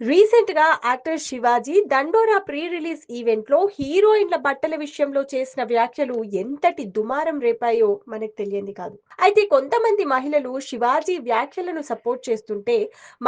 రీసెంట్గా యాక్టర్ శివాజీ దండోరా pre release ఈవెంట్లో హీరోయిన్ల బట్టల విషయంలో చేసిన వ్యాఖ్యలు ఎంతటి దుమారం రేపాయో మనకు తెలియంది కాదు. అయితే కొంతమంది మహిళలు శివాజీ వ్యాఖ్యలను సపోర్ట్ చేస్తుంటే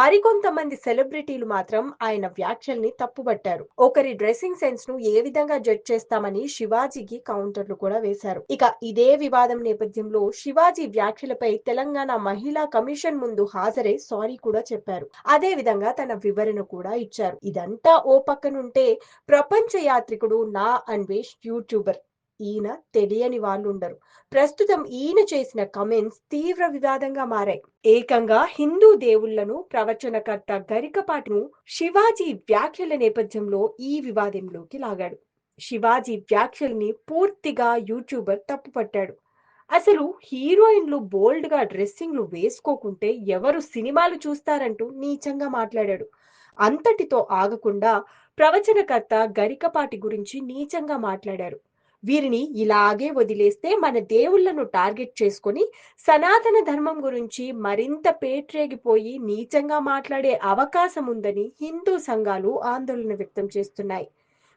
మరికొంతమంది సెలబ్రిటీలు మాత్రం ఆయన వ్యాఖ్యల్ని తప్పుబట్టారు. ఒకరి డ్రెస్సింగ్ సెన్స్ను ఏ విధంగా జడ్జ్ చేస్తామని శివాజీకి కౌంటర్లు కూడా వేశారు. ఇక ఇదే వివాదం నేపథ్యంలో శివాజీ వ్యాఖ్యలపై తెలంగాణ మహిళా కమిషన్ ముందు హాజరై సారీ కూడా చెప్పారు. అదే విధంగా తన వివరణ కూడా ఇచ్చారు. ఇదంతా ఓ పక్కనుంటే ప్రపంచ యాత్రికుడు నా అన్వేష్ యూట్యూబర్. ఈయన తెలియని వాళ్ళు ఉండరు ప్రస్తుతం ఈయన చేసిన కమెంట్స్ తీవ్ర వివాదంగా మారాయి. ఏకంగా హిందూ దేవుళ్ళను ప్రవచనకర్త గరికపాటును శివాజీ వ్యాఖ్యల నేపథ్యంలో ఈ వివాదంలోకి లాగాడు. శివాజీ వ్యాఖ్యల్ని పూర్తిగా యూట్యూబర్ తప్పుపట్టాడు. అసలు హీరోయిన్లు బోల్డ్గా డ్రెస్సింగ్లు వేసుకోకుంటే ఎవరు సినిమాలు చూస్తారంటూ నీచంగా మాట్లాడాడు. అంతటితో ఆగకుండా ప్రవచనకర్త గరికపాటి గురించి నీచంగా మాట్లాడారు. వీరిని ఇలాగే వదిలేస్తే మన దేవుళ్ళను టార్గెట్ చేసుకొని సనాతన ధర్మం గురించి మరింత పేట్రేగిపోయి నీచంగా మాట్లాడే అవకాశం ఉందని హిందూ సంఘాలు ఆందోళన వ్యక్తం చేస్తున్నాయి.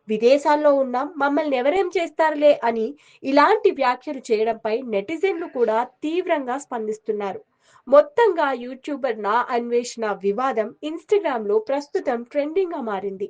విదేశాల్లో ఉన్న మమ్మల్ని ఎవరేం చేస్తారులే అని ఇలాంటి వ్యాఖ్యలు చేయడంపై నెటిజన్లు కూడా తీవ్రంగా స్పందిస్తున్నారు. మొత్తంగా యూట్యూబర్ నా అన్వేషణ వివాదం ఇన్స్టాగ్రామ్లో ప్రస్తుతం ట్రెండింగ్గా మారింది.